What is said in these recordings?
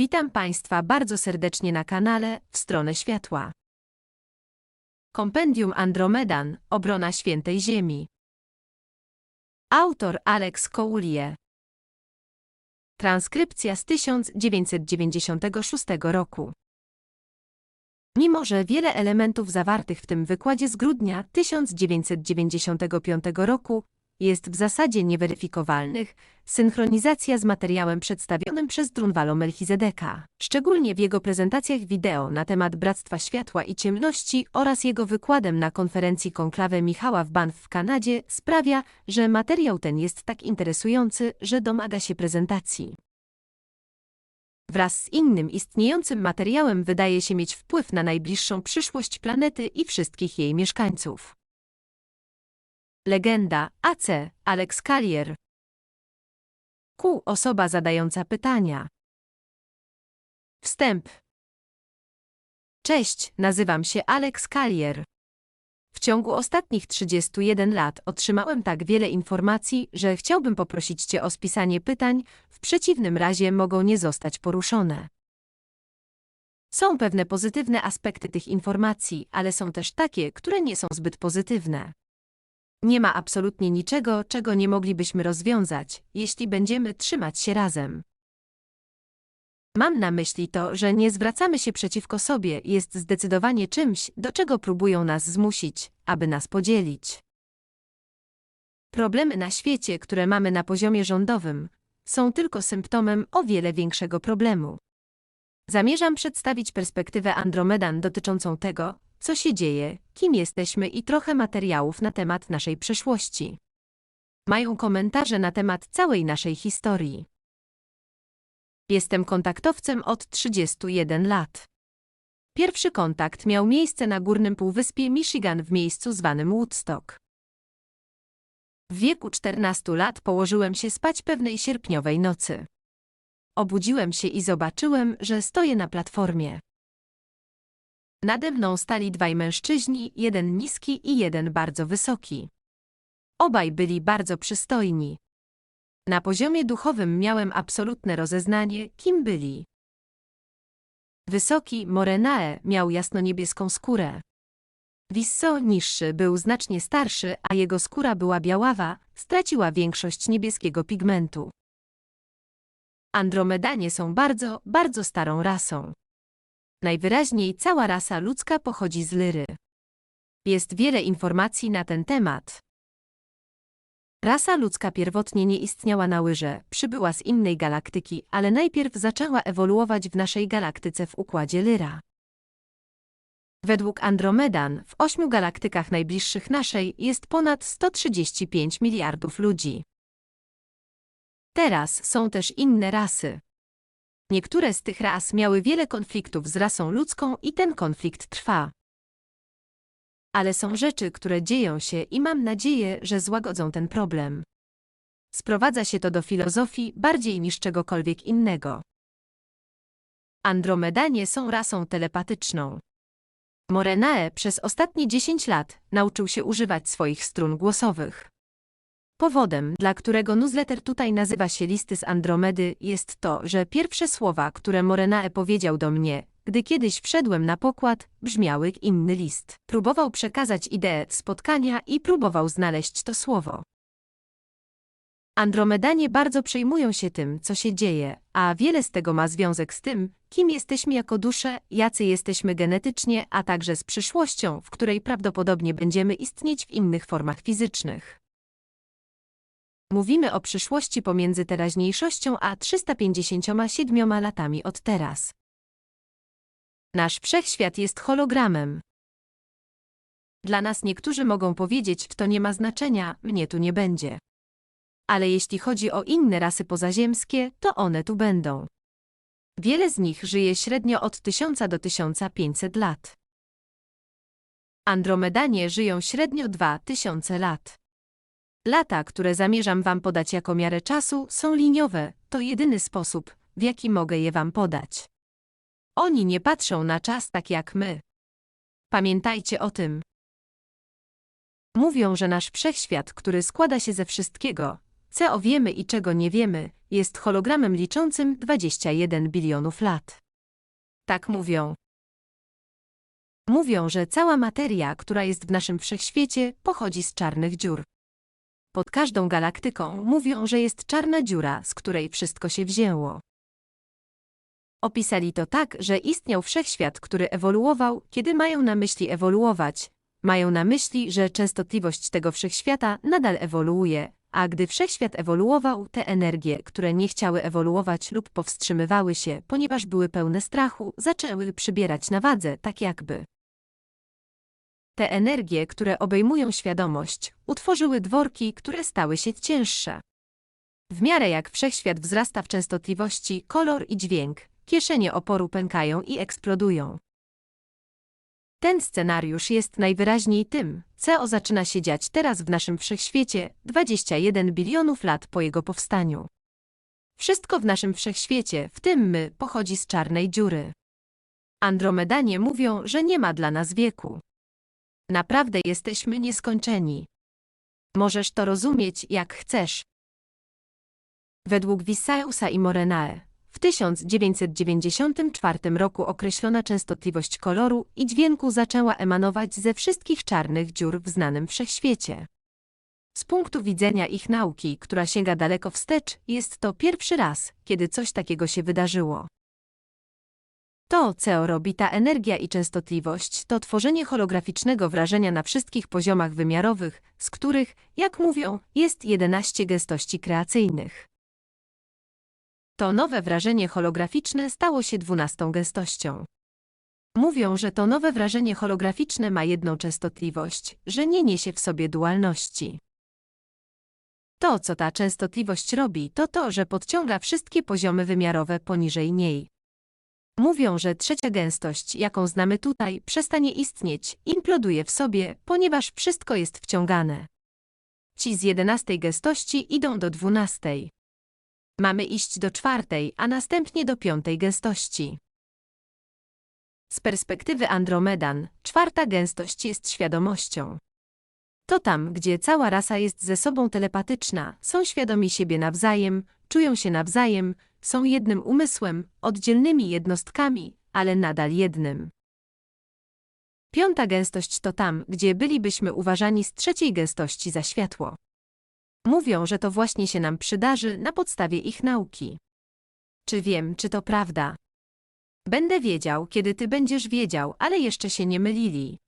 Witam Państwa bardzo serdecznie na kanale W stronę światła. Kompendium Andromedan Obrona Świętej Ziemi. Autor Alex Coulier. Transkrypcja z 1996 roku. Mimo, że wiele elementów zawartych w tym wykładzie z grudnia 1995 roku jest w zasadzie nieweryfikowalnych, synchronizacja z materiałem przedstawionym przez Drunvalo Melchizedeka, szczególnie w jego prezentacjach wideo na temat Bractwa Światła i Ciemności oraz jego wykładem na konferencji konklawę Michała w Banff w Kanadzie, sprawia, że materiał ten jest tak interesujący, że domaga się prezentacji. Wraz z innym istniejącym materiałem wydaje się mieć wpływ na najbliższą przyszłość planety i wszystkich jej mieszkańców. Legenda AC Alex Collier Q. Osoba zadająca pytania. Wstęp. Cześć, nazywam się Alex Collier. W ciągu ostatnich 31 lat otrzymałem tak wiele informacji, że chciałbym poprosić Cię o spisanie pytań, w przeciwnym razie mogą nie zostać poruszone. Są pewne pozytywne aspekty tych informacji, ale są też takie, które nie są zbyt pozytywne. Nie ma absolutnie niczego, czego nie moglibyśmy rozwiązać, jeśli będziemy trzymać się razem. Mam na myśli to, że nie zwracamy się przeciwko sobie jest zdecydowanie czymś, do czego próbują nas zmusić, aby nas podzielić. Problemy na świecie, które mamy na poziomie rządowym, są tylko symptomem o wiele większego problemu. Zamierzam przedstawić perspektywę Andromedan dotyczącą tego, co się dzieje, kim jesteśmy i trochę materiałów na temat naszej przeszłości. Mają komentarze na temat całej naszej historii. Jestem kontaktowcem od 31 lat. Pierwszy kontakt miał miejsce na górnym półwyspie Michigan w miejscu zwanym Woodstock. W wieku 14 lat położyłem się spać pewnej sierpniowej nocy. Obudziłem się i zobaczyłem, że stoję na platformie. Nade mną stali dwaj mężczyźni, jeden niski i jeden bardzo wysoki. Obaj byli bardzo przystojni. Na poziomie duchowym miałem absolutne rozeznanie, kim byli. Wysoki Morenae miał jasnoniebieską skórę. Wisso niższy był znacznie starszy, a jego skóra była biaława, straciła większość niebieskiego pigmentu. Andromedanie są bardzo, bardzo starą rasą. Najwyraźniej cała rasa ludzka pochodzi z Lyry. Jest wiele informacji na ten temat. Rasa ludzka pierwotnie nie istniała na łyże, przybyła z innej galaktyki, ale najpierw zaczęła ewoluować w naszej galaktyce w układzie Lyra. Według Andromedan w ośmiu galaktykach najbliższych naszej jest ponad 135 miliardów ludzi. Teraz są też inne rasy. Niektóre z tych ras miały wiele konfliktów z rasą ludzką i ten konflikt trwa. Ale są rzeczy, które dzieją się i mam nadzieję, że złagodzą ten problem. Sprowadza się to do filozofii bardziej niż czegokolwiek innego. Andromedanie są rasą telepatyczną. Morenae przez ostatnie 10 lat nauczył się używać swoich strun głosowych. Powodem, dla którego newsletter tutaj nazywa się Listy z Andromedy, jest to, że pierwsze słowa, które Morenae powiedział do mnie, gdy kiedyś wszedłem na pokład, brzmiały inny list. Próbował przekazać ideę spotkania i próbował znaleźć to słowo. Andromedanie bardzo przejmują się tym, co się dzieje, a wiele z tego ma związek z tym, kim jesteśmy jako dusze, jacy jesteśmy genetycznie, a także z przyszłością, w której prawdopodobnie będziemy istnieć w innych formach fizycznych. Mówimy o przyszłości pomiędzy teraźniejszością a 357 latami od teraz. Nasz wszechświat jest hologramem. Dla nas niektórzy mogą powiedzieć, to nie ma znaczenia, mnie tu nie będzie. Ale jeśli chodzi o inne rasy pozaziemskie, to one tu będą. Wiele z nich żyje średnio od 1000 do 1500 lat. Andromedanie żyją średnio 2000 lat. Lata, które zamierzam Wam podać jako miarę czasu, są liniowe, to jedyny sposób, w jaki mogę je Wam podać. Oni nie patrzą na czas tak jak my. Pamiętajcie o tym. Mówią, że nasz wszechświat, który składa się ze wszystkiego, co wiemy i czego nie wiemy, jest hologramem liczącym 21 bilionów lat. Tak mówią. Mówią, że cała materia, która jest w naszym wszechświecie, pochodzi z czarnych dziur. Pod każdą galaktyką mówią, że jest czarna dziura, z której wszystko się wzięło. Opisali to tak, że istniał wszechświat, który ewoluował, kiedy mają na myśli ewoluować. Mają na myśli, że częstotliwość tego wszechświata nadal ewoluuje, a gdy wszechświat ewoluował, te energie, które nie chciały ewoluować lub powstrzymywały się, ponieważ były pełne strachu, zaczęły przybierać na wadze, tak jakby. Te energie, które obejmują świadomość, utworzyły dworki, które stały się cięższe. W miarę jak wszechświat wzrasta w częstotliwości, kolor i dźwięk, kieszenie oporu pękają i eksplodują. Ten scenariusz jest najwyraźniej tym, co zaczyna się dziać teraz w naszym wszechświecie 21 bilionów lat po jego powstaniu. Wszystko w naszym wszechświecie, w tym my, pochodzi z czarnej dziury. Andromedanie mówią, że nie ma dla nas wieku. Naprawdę jesteśmy nieskończeni. Możesz to rozumieć, jak chcesz. Według Vissausa i Morenae, w 1994 roku określona częstotliwość koloru i dźwięku zaczęła emanować ze wszystkich czarnych dziur w znanym wszechświecie. Z punktu widzenia ich nauki, która sięga daleko wstecz, jest to pierwszy raz, kiedy coś takiego się wydarzyło. To, co robi ta energia i częstotliwość, to tworzenie holograficznego wrażenia na wszystkich poziomach wymiarowych, z których, jak mówią, jest 11 gęstości kreacyjnych. To nowe wrażenie holograficzne stało się dwunastą gęstością. Mówią, że to nowe wrażenie holograficzne ma jedną częstotliwość, że nie niesie w sobie dualności. To, co ta częstotliwość robi, to to, że podciąga wszystkie poziomy wymiarowe poniżej niej. Mówią, że trzecia gęstość, jaką znamy tutaj, przestanie istnieć, imploduje w sobie, ponieważ wszystko jest wciągane. Ci z jedenastej gęstości idą do dwunastej. Mamy iść do czwartej, a następnie do piątej gęstości. Z perspektywy Andromedan, czwarta gęstość jest świadomością. To tam, gdzie cała rasa jest ze sobą telepatyczna, są świadomi siebie nawzajem, czują się nawzajem, są jednym umysłem, oddzielnymi jednostkami, ale nadal jednym. Piąta gęstość to tam, gdzie bylibyśmy uważani z trzeciej gęstości za światło. Mówią, że to właśnie się nam przydarzy na podstawie ich nauki. Czy wiem, czy to prawda? Będę wiedział, kiedy ty będziesz wiedział, ale jeszcze się nie mylili.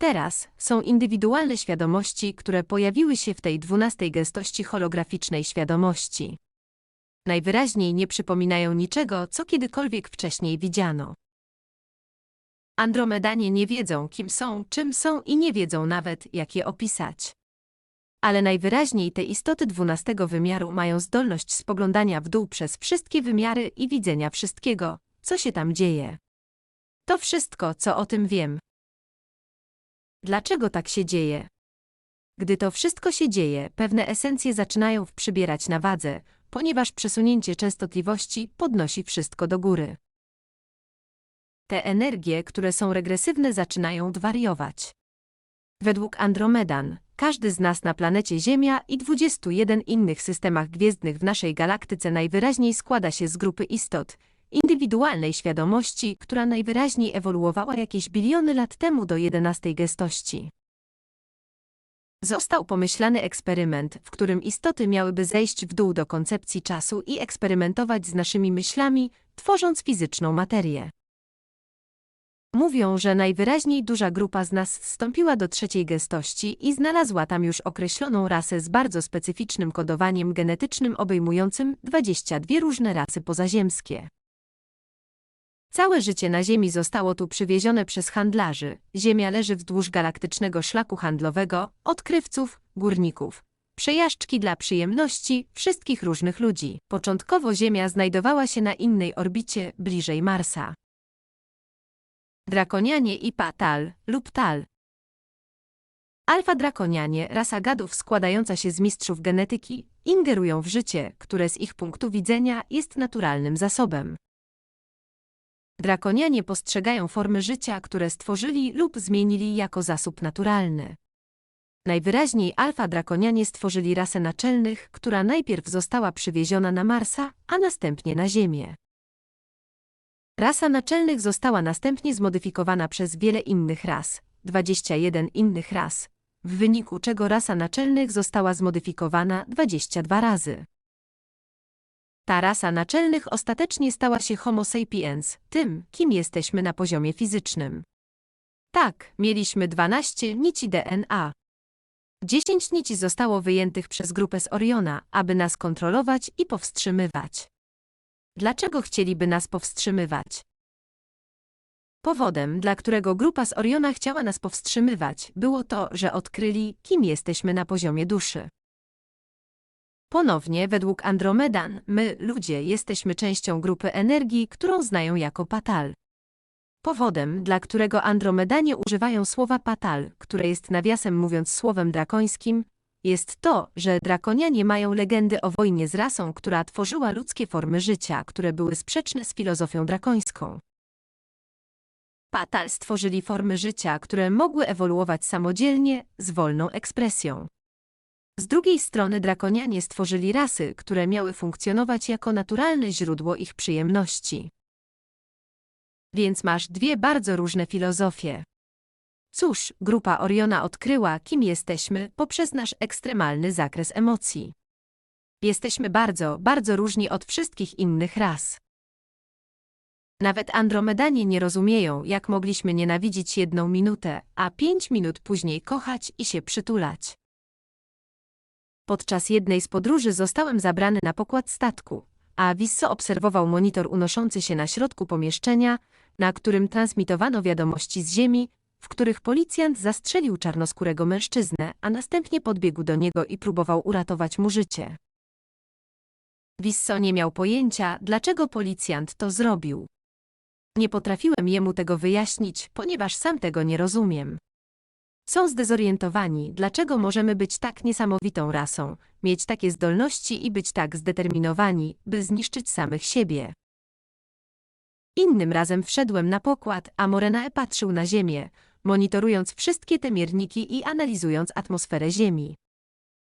Teraz są indywidualne świadomości, które pojawiły się w tej dwunastej gęstości holograficznej świadomości. Najwyraźniej nie przypominają niczego, co kiedykolwiek wcześniej widziano. Andromedanie nie wiedzą, kim są, czym są i nie wiedzą nawet, jak je opisać. Ale najwyraźniej te istoty dwunastego wymiaru mają zdolność spoglądania w dół przez wszystkie wymiary i widzenia wszystkiego, co się tam dzieje. To wszystko, co o tym wiem. Dlaczego tak się dzieje? Gdy to wszystko się dzieje, pewne esencje zaczynają przybierać na wadze, ponieważ przesunięcie częstotliwości podnosi wszystko do góry. Te energie, które są regresywne, zaczynają wariować. Według Andromedan, każdy z nas na planecie Ziemia i 21 innych systemach gwiezdnych w naszej galaktyce najwyraźniej składa się z grupy istot, indywidualnej świadomości, która najwyraźniej ewoluowała jakieś biliony lat temu do 11 gęstości. Został pomyślany eksperyment, w którym istoty miałyby zejść w dół do koncepcji czasu i eksperymentować z naszymi myślami, tworząc fizyczną materię. Mówią, że najwyraźniej duża grupa z nas wstąpiła do trzeciej gęstości i znalazła tam już określoną rasę z bardzo specyficznym kodowaniem genetycznym obejmującym 22 różne rasy pozaziemskie. Całe życie na Ziemi zostało tu przywiezione przez handlarzy. Ziemia leży wzdłuż galaktycznego szlaku handlowego, odkrywców, górników. Przejażdżki dla przyjemności wszystkich różnych ludzi. Początkowo Ziemia znajdowała się na innej orbicie, bliżej Marsa. Drakonianie i Patal lub Tal. Alfa drakonianie, rasa gadów składająca się z mistrzów genetyki, ingerują w życie, które z ich punktu widzenia jest naturalnym zasobem. Drakonianie postrzegają formy życia, które stworzyli lub zmienili jako zasób naturalny. Najwyraźniej alfa drakonianie stworzyli rasę naczelnych, która najpierw została przywieziona na Marsa, a następnie na Ziemię. Rasa naczelnych została następnie zmodyfikowana przez wiele innych ras, 21 innych ras, w wyniku czego rasa naczelnych została zmodyfikowana 22 razy. Ta rasa naczelnych ostatecznie stała się Homo sapiens, tym, kim jesteśmy na poziomie fizycznym. Tak, mieliśmy 12 nici DNA. 10 nici zostało wyjętych przez grupę z Oriona, aby nas kontrolować i powstrzymywać. Dlaczego chcieliby nas powstrzymywać? Powodem, dla którego grupa z Oriona chciała nas powstrzymywać, było to, że odkryli, kim jesteśmy na poziomie duszy. Ponownie, według Andromedan, my, ludzie, jesteśmy częścią grupy energii, którą znają jako Patal. Powodem, dla którego Andromedanie używają słowa Patal, które jest nawiasem mówiąc słowem drakońskim, jest to, że drakonianie mają legendy o wojnie z rasą, która tworzyła ludzkie formy życia, które były sprzeczne z filozofią drakońską. Patal stworzyli formy życia, które mogły ewoluować samodzielnie, z wolną ekspresją. Z drugiej strony drakonianie stworzyli rasy, które miały funkcjonować jako naturalne źródło ich przyjemności. Więc masz dwie bardzo różne filozofie. Cóż, grupa Oriona odkryła, kim jesteśmy poprzez nasz ekstremalny zakres emocji. Jesteśmy bardzo, bardzo różni od wszystkich innych ras. Nawet Andromedanie nie rozumieją, jak mogliśmy nienawidzić jedną minutę, a pięć minut później kochać i się przytulać. Podczas jednej z podróży zostałem zabrany na pokład statku, a Wisso obserwował monitor unoszący się na środku pomieszczenia, na którym transmitowano wiadomości z Ziemi, w których policjant zastrzelił czarnoskórego mężczyznę, a następnie podbiegł do niego i próbował uratować mu życie. Wisso nie miał pojęcia, dlaczego policjant to zrobił. Nie potrafiłem jemu tego wyjaśnić, ponieważ sam tego nie rozumiem. Są zdezorientowani, dlaczego możemy być tak niesamowitą rasą, mieć takie zdolności i być tak zdeterminowani, by zniszczyć samych siebie. Innym razem wszedłem na pokład, a Morenae patrzył na ziemię, monitorując wszystkie te mierniki i analizując atmosferę Ziemi.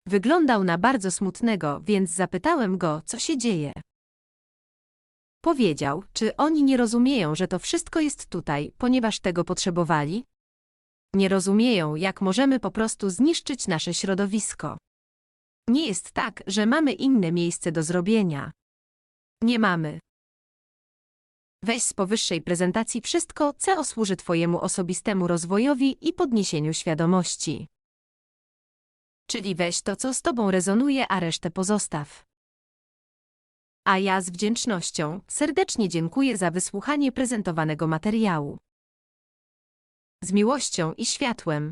Wyglądał na bardzo smutnego, więc zapytałem go, co się dzieje. Powiedział, czy oni nie rozumieją, że to wszystko jest tutaj, ponieważ tego potrzebowali? Nie rozumieją, jak możemy po prostu zniszczyć nasze środowisko. Nie jest tak, że mamy inne miejsce do zrobienia. Nie mamy. Weź z powyższej prezentacji wszystko, co służy Twojemu osobistemu rozwojowi i podniesieniu świadomości. Czyli weź to, co z Tobą rezonuje, a resztę pozostaw. A ja z wdzięcznością serdecznie dziękuję za wysłuchanie prezentowanego materiału. Z miłością i światłem.